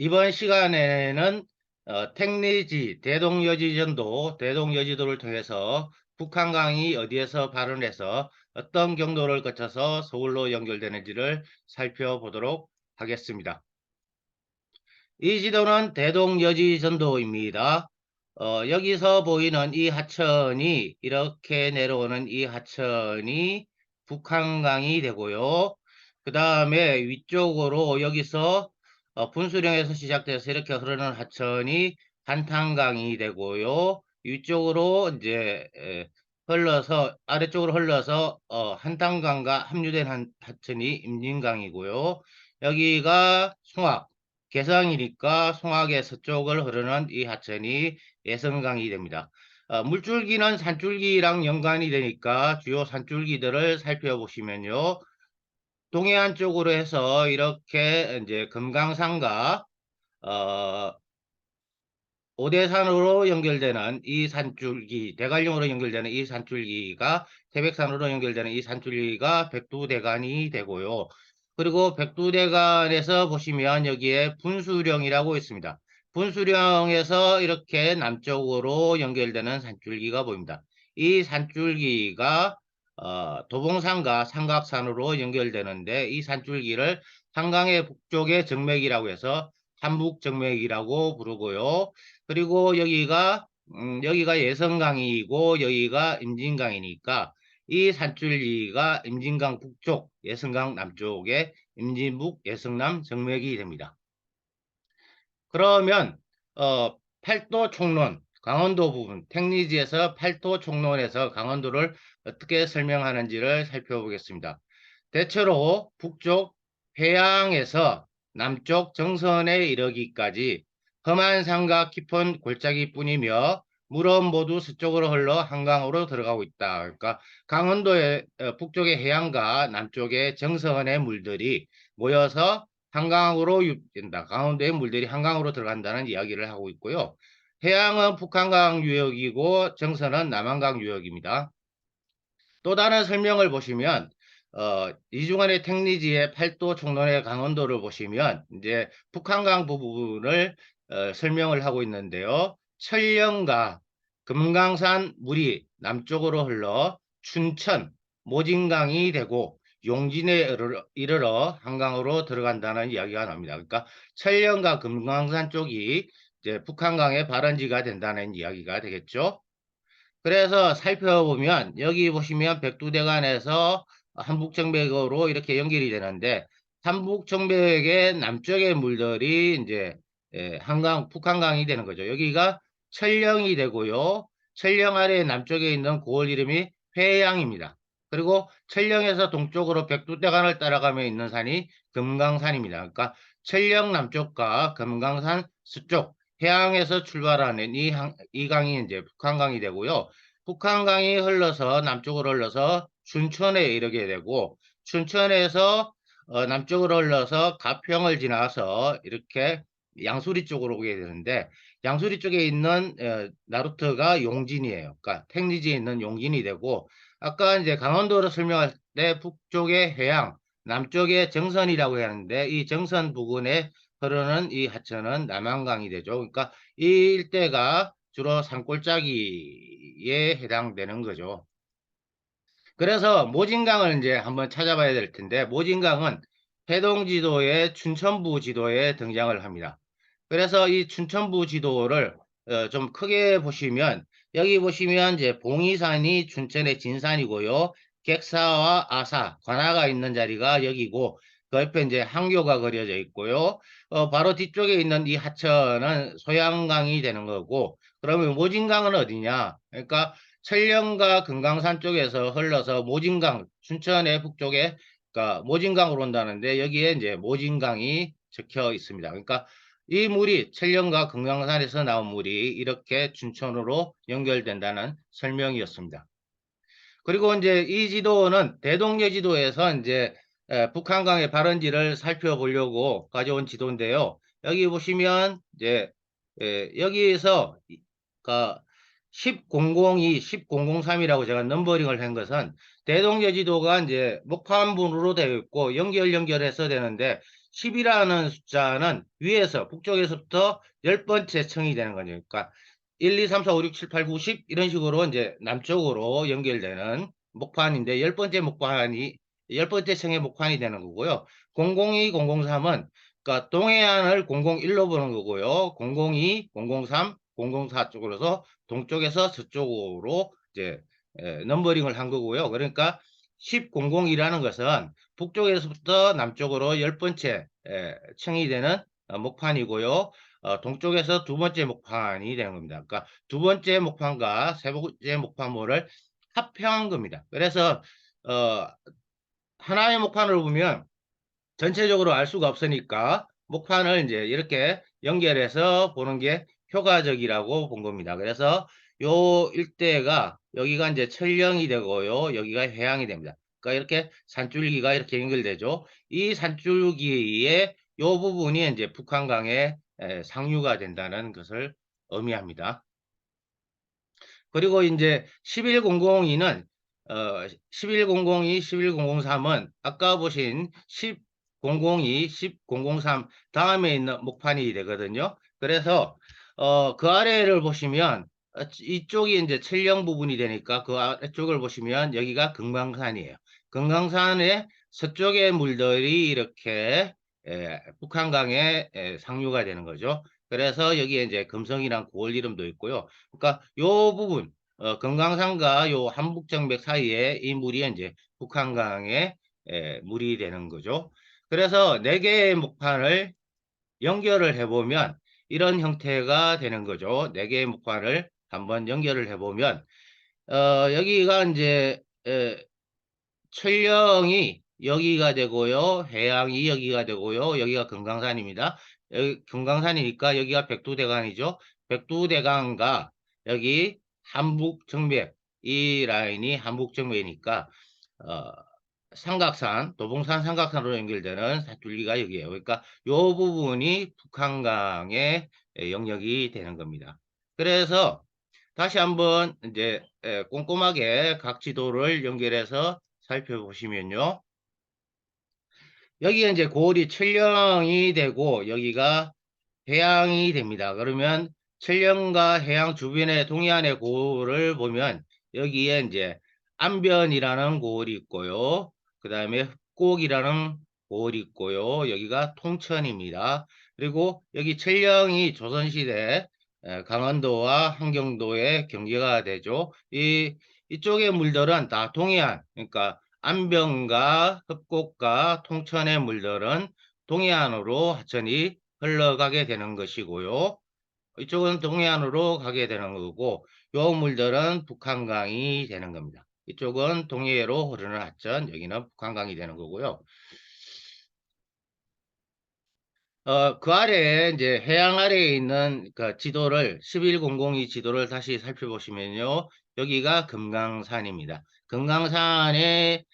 이번 시간에는 어, 택리지, 대동여지전도, 대동여지도를 통해서 북한강이 어디에서 발원해서 어떤 경로를 거쳐서 서울로 연결되는지를 살펴보도록 하겠습니다. 이 지도는 대동여지전도입니다. 어, 여기서 보이는 이 하천이 이렇게 내려오는 이 하천이 북한강이 되고요. 그 다음에 위쪽으로 여기서 어, 분수령에서 시작돼서 이렇게 흐르는 하천이 한탄강이 되고요. 위쪽으로 이제 에, 흘러서 아래쪽으로 흘러서 어, 한탄강과 합류된 한, 하천이 임진강이고요. 여기가 송악, 개성이니까 송악의 서쪽을 흐르는 이 하천이 예성강이 됩니다. 어, 물줄기는 산줄기랑 연관이 되니까 주요 산줄기들을 살펴보시면요. 동해안 쪽으로 해서 이렇게 이제 금강산과 어, 오대산으로 연결되는 이 산줄기, 대관령으로 연결되는 이 산줄기가 태백산으로 연결되는 이 산줄기가 백두대간이 되고요. 그리고 백두대간에서 보시면 여기에 분수령이라고 있습니다. 분수령에서 이렇게 남쪽으로 연결되는 산줄기가 보입니다. 이 산줄기가 어, 도봉산과 삼각산으로 연결되는데 이 산줄기를 한강의 북쪽의 정맥이라고 해서 한북정맥이라고 부르고요. 그리고 여기가 음, 여기가 예성강이고 여기가 임진강이니까 이 산줄기가 임진강 북쪽, 예성강 남쪽에 임진북, 예성남 정맥이 됩니다. 그러면 어, 팔도 총론, 강원도 부분, 택리지에서 팔도 총론에서 강원도를 어떻게 설명하는지를 살펴보겠습니다. 대체로 북쪽 해양에서 남쪽 정선에 이르기까지 험한 산과 깊은 골짜기 뿐이며 물은 모두 서쪽으로 흘러 한강으로 들어가고 있다. 그러니까 강원도의 어, 북쪽의 해안과 남쪽의 정선의 물들이 모여서 한강으로 유된다. 강원도의 물들이 한강으로 들어간다는 이야기를 하고 있고요. 해양은 북한강 유역이고 정선은 남한강 유역입니다. 또 다른 설명을 보시면 어, 이중환의 택리지의 팔도 총론의 강원도를 보시면 이제 북한강 부분을 어, 설명을 하고 있는데요. 철령과 금강산 물이 남쪽으로 흘러 춘천, 모진강이 되고 용진에 이르러, 한강으로 들어간다는 이야기가 나옵니다. 그러니까 철령과 금강산 쪽이 이제 북한강의 발원지가 된다는 이야기가 되겠죠. 그래서 살펴보면 여기 보시면 백두대간에서 한북정백으로 이렇게 연결이 되는데 한북정백의 남쪽의 물들이 이제 예, 한강 북한강이 되는 거죠. 여기가 철령이 되고요. 철령 아래 남쪽에 있는 고을 이름이 회양입니다. 그리고 철령에서 동쪽으로 백두대간을 따라가며 있는 산이 금강산입니다. 그러니까 철령 남쪽과 금강산 서쪽 해양에서 출발하는 이, 항, 이 강이 이제 북한강이 되고요. 북한강이 흘러서 남쪽으로 흘러서 춘천에 이르게 되고 춘천에서 어, 남쪽으로 흘러서 가평을 지나서 이렇게 양수리 쪽으로 오게 되는데 양수리 쪽에 있는 어, 나루트가 용진이에요. 그러니까 택리지에 있는 용진이 되고 아까 이제 강원도로 설명할 때 북쪽의 해양, 남쪽의 정선이라고 했는데 이 정선 부근에 흐르는 이 하천은 남한강이 되죠. 그러니까 이 일대가 주로 산골짜기에 해당되는 거죠. 그래서 모진강을 이제 한번 찾아봐야 될 텐데 모진강은 해동 지도의 춘천부 지도에 등장을 합니다. 그래서 이 춘천부 지도를 어, 좀 크게 보시면 여기 보시면 이제 봉이산이 춘천의 진산이고요. 객사와 아사, 관아가 있는 자리가 여기고 그 옆에 이제 항교가 그려져 있고요. 어, 바로 뒤쪽에 있는 이 하천은 소양강이 되는 거고 그러면 모진강은 어디냐? 그러니까 천령과 금강산 쪽에서 흘러서 모진강, 춘천의 북쪽에 그러니까 모진강으로 온다는데 여기에 이제 모진강이 적혀 있습니다. 그러니까 이 물이 천령과 금강산에서 나온 물이 이렇게 춘천으로 연결된다는 설명이었습니다. 그리고 이제 이 지도는 대동여 지도에서 이제 북한강의 발원지를 살펴보려고 가져온 지도인데요. 여기 보시면 이제 여기에서 그 1002, 1003이라고 제가 넘버링을 한 것은 대동여 지도가 이제 목판분으로 되어 있고 연결 연결해서 되는데 10이라는 숫자는 위에서 북쪽에서부터 열 번째 층이 되는 거죠. 그러니까 1, 2, 3, 4, 5, 6, 7, 8, 9, 10 이런 식으로 이제 남쪽으로 연결되는 목판인데 열 번째 목판이 열 번째 층의 목판이 되는 거고요. 002, 003은 그러니까 동해안을 001로 보는 거고요. 002, 003, 004 쪽으로서 동쪽에서 서쪽으로 이제 에, 넘버링을 한 거고요. 그러니까 1000이라는 것은 북쪽에서부터 남쪽으로 열 번째 에, 층이 되는 어, 목판이고요. 어, 동쪽에서 두 번째 목판이 되는 겁니다. 그러니까 두 번째 목판과 세 번째 목판모를 합평한 겁니다. 그래서 어, 하나의 목판을 보면 전체적으로 알 수가 없으니까 목판을 이제 이렇게 연결해서 보는 게 효과적이라고 본 겁니다. 그래서 요 일대가 여기가 이제 철령이 되고요. 여기가 해양이 됩니다. 그러니까 이렇게 산줄기가 이렇게 연결되죠. 이 산줄기의 요 부분이 이제 북한강의 상류가 된다는 것을 의미합니다. 그리고 이제 11002는 어, 11002, 11003은 아까 보신 1002, 10003 다음에 있는 목판이 되거든요. 그래서 어, 그 아래를 보시면 어, 이쪽이 이제 철령 부분이 되니까 그 아래쪽을 보시면 여기가 금강산이에요. 금강산의 서쪽의 물들이 이렇게 에, 북한강에 에, 상류가 되는 거죠. 그래서 여기에 이제 금성이랑 고을 이름도 있고요. 그러니까 요 부분 어, 금강산과 요 한북정맥 사이에 이 물이 이제 북한강에 에, 물이 되는 거죠. 그래서 네 개의 목판을 연결을 해보면 이런 형태가 되는 거죠. 네 개의 목판을 한번 연결을 해보면 어, 여기가 이제 에, 철령이 여기가 되고요. 해양이 여기가 되고요. 여기가 금강산입니다. 여기 금강산이니까 여기가 백두대간이죠. 백두대간과 여기 한북 정맥 이 라인이 한북 정맥이니까 어, 삼각산, 도봉산 삼각산으로 연결되는 사줄기가 여기에요. 그러니까 이 부분이 북한강의 영역이 되는 겁니다. 그래서 다시 한번 이제 꼼꼼하게 각 지도를 연결해서 살펴보시면요. 여기가 이제 고을이 철령이 되고 여기가 해양이 됩니다. 그러면 철령과 해양 주변의 동해안의 고을을 보면 여기에 이제 안변이라는 고을이 있고요. 그 다음에 흑곡이라는 고을이 있고요. 여기가 통천입니다. 그리고 여기 철령이 조선시대 강원도와 한경도의 경계가 되죠. 이 이쪽의 물들은 다 동해안, 그러니까 안병과 흡곡과 통천의 물들은 동해안으로 하천이 흘러가게 되는 것이고요. 이쪽은 동해안으로 가게 되는 거고 요 물들은 북한강이 되는 겁니다. 이쪽은 동해로 흐르는 하천, 여기는 북한강이 되는 거고요. 어, 그 아래에 이제 해양 아래에 있는 그 지도를 11002 지도를 다시 살펴보시면요. 여기가 금강산입니다. 금강산의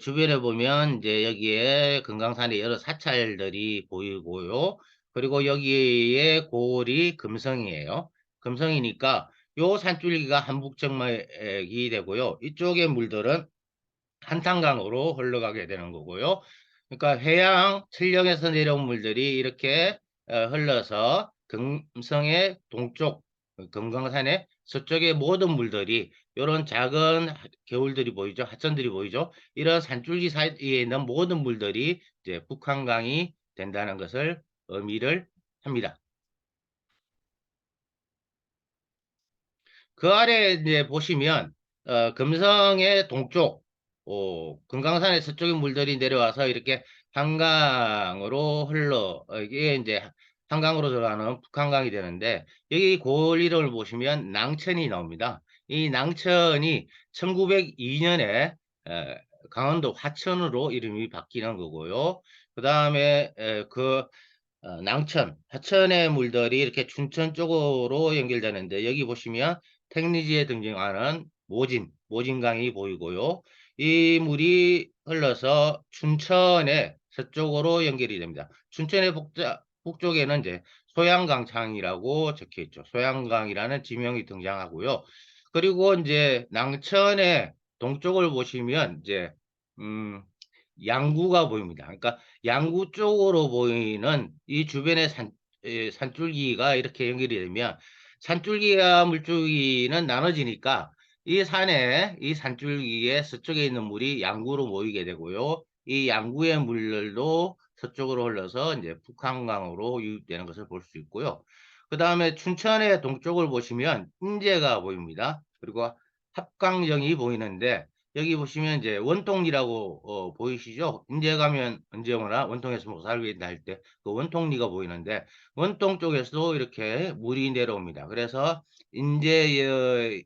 주변에 보면 이제 여기에 금강산의 여러 사찰들이 보이고요. 그리고 여기에 고을이 금성이에요. 금성이니까 요 산줄기가 한북정맥이 되고요. 이쪽의 물들은 한탄강으로 흘러가게 되는 거고요. 그러니까 해양 철령에서 내려온 물들이 이렇게 어, 흘러서 금성의 동쪽 금강산의 서쪽의 모든 물들이 이런 작은 개울들이 보이죠. 하천들이 보이죠. 이런 산줄기 사이에 있는 모든 물들이 이제 북한강이 된다는 것을 의미를 합니다. 그 아래 이제 보시면 어, 금성의 동쪽, 어, 금강산의 서쪽의 물들이 내려와서 이렇게 한강으로 흘러 어, 이게 이제 한강으로 들어가는 북한강이 되는데 여기 고을 이름을 보시면 낭천이 나옵니다. 이 낭천이 1902년에 강원도 화천으로 이름이 바뀌는 거고요. 그 다음에 그 어, 낭천, 하천의 물들이 이렇게 춘천 쪽으로 연결되는데 여기 보시면 택리지에 등장하는 모진, 모진강이 보이고요. 이 물이 흘러서 춘천의 서쪽으로 연결이 됩니다. 춘천의 북자, 북쪽에는 이제 소양강창이라고 적혀 있죠. 소양강이라는 지명이 등장하고요. 그리고 이제 낭천의 동쪽을 보시면 이제 음 양구가 보입니다. 그러니까 양구 쪽으로 보이는 이 주변의 산, 에, 산줄기가 이렇게 연결이 되면 산줄기와 물줄기는 나눠지니까 이 산에 이 산줄기의 서쪽에 있는 물이 양구로 모이게 되고요. 이 양구의 물들도 서쪽으로 흘러서 이제 북한강으로 유입되는 것을 볼 수 있고요. 그 다음에 춘천의 동쪽을 보시면 인제가 보입니다. 그리고 합강정이 보이는데 여기 보시면 이제 원통리라고 어, 보이시죠? 인제 가면 언제 오나 원통에서 뭐 살고 있다 할 때 그 원통리가 보이는데 원통 쪽에서도 이렇게 물이 내려옵니다. 그래서 인제의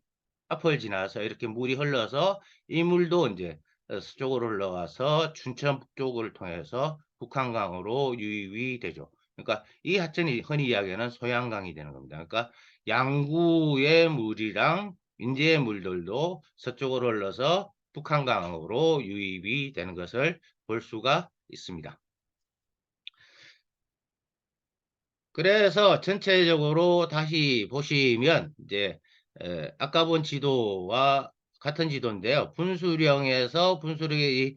앞을 지나서 이렇게 물이 흘러서 이 물도 이제 서쪽으로 흘러가서 춘천 북쪽을 통해서 북한강으로 유입이 되죠. 그러니까 이 하천이 흔히 이야기하는 소양강이 되는 겁니다. 그러니까 양구의 물이랑 인제의 물들도 서쪽으로 흘러서 북한강으로 유입이 되는 것을 볼 수가 있습니다. 그래서 전체적으로 다시 보시면 이제 에, 아까 본 지도와 같은 지도인데요. 분수령에서 분수령의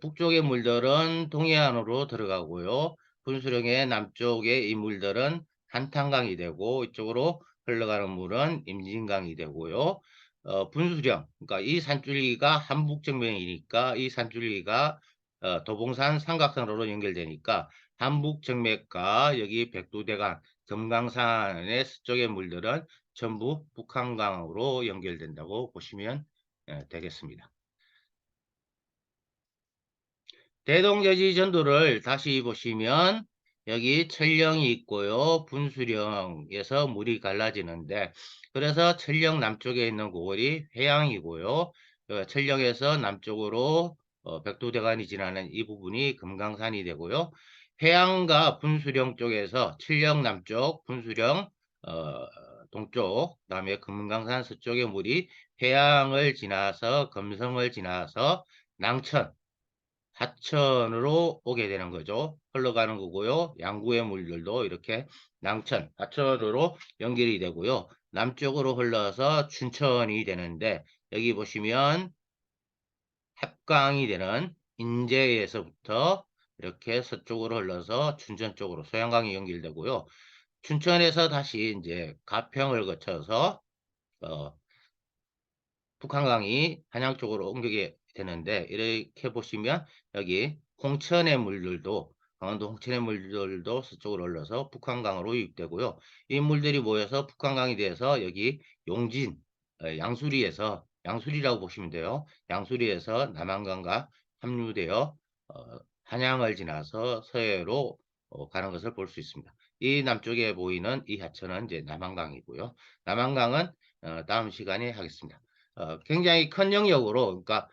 북쪽의 물들은 동해안으로 들어가고요. 분수령의 남쪽의 이 물들은 한탄강이 되고 이쪽으로 흘러가는 물은 임진강이 되고요. 어, 분수령, 그러니까 이 산줄기가 한북 정맥이니까 이 산줄기가 어, 도봉산 삼각선으로 연결되니까 한북 정맥과 여기 백두대간, 금강산의 서쪽의 물들은 전부 북한강으로 연결된다고 보시면 예, 되겠습니다. 대동저지 전도를 다시 보시면 여기 철령이 있고요. 분수령에서 물이 갈라지는데 그래서 철령 남쪽에 있는 고을이 회양이고요. 어, 철령에서 남쪽으로 어, 백두대간이 지나는 이 부분이 금강산이 되고요. 회양과 분수령 쪽에서 철령 남쪽, 분수령 어, 동쪽, 그다음에 금강산 서쪽의 물이 회양을 지나서 금성을 지나서 낭천, 하천으로 오게 되는 거죠. 흘러가는 거고요. 양구의 물들도 이렇게 낭천, 하천으로 연결이 되고요. 남쪽으로 흘러서 춘천이 되는데 여기 보시면 합강이 되는 인제에서부터 이렇게 서쪽으로 흘러서 춘천 쪽으로 소양강이 연결되고요. 춘천에서 다시 이제 가평을 거쳐서 어, 북한강이 한양 쪽으로 옮기게 되는데 이렇게 보시면 여기 홍천의 물들도 강원도 홍천의 물들도 서쪽으로 흘러서 북한강으로 유입되고요. 이 물들이 모여서 북한강이 돼서 여기 용진 어, 양수리에서 양수리라고 보시면 돼요. 양수리에서 남한강과 합류되어 어, 한양을 지나서 서해로 어, 가는 것을 볼 수 있습니다. 이 남쪽에 보이는 이 하천은 이제 남한강이고요. 남한강은 어, 다음 시간에 하겠습니다. 어, 굉장히 큰 영역으로 그러니까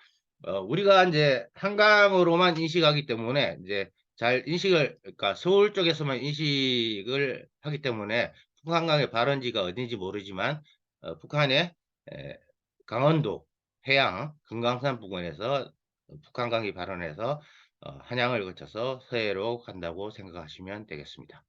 어, 우리가 이제 한강으로만 인식하기 때문에 이제 잘 인식을 그러니까 서울 쪽에서만 인식을 하기 때문에 북한강의 발원지가 어딘지 모르지만 어, 북한의 에, 강원도 해양 금강산 부근에서 북한강이 발원해서 어, 한양을 거쳐서 서해로 간다고 생각하시면 되겠습니다.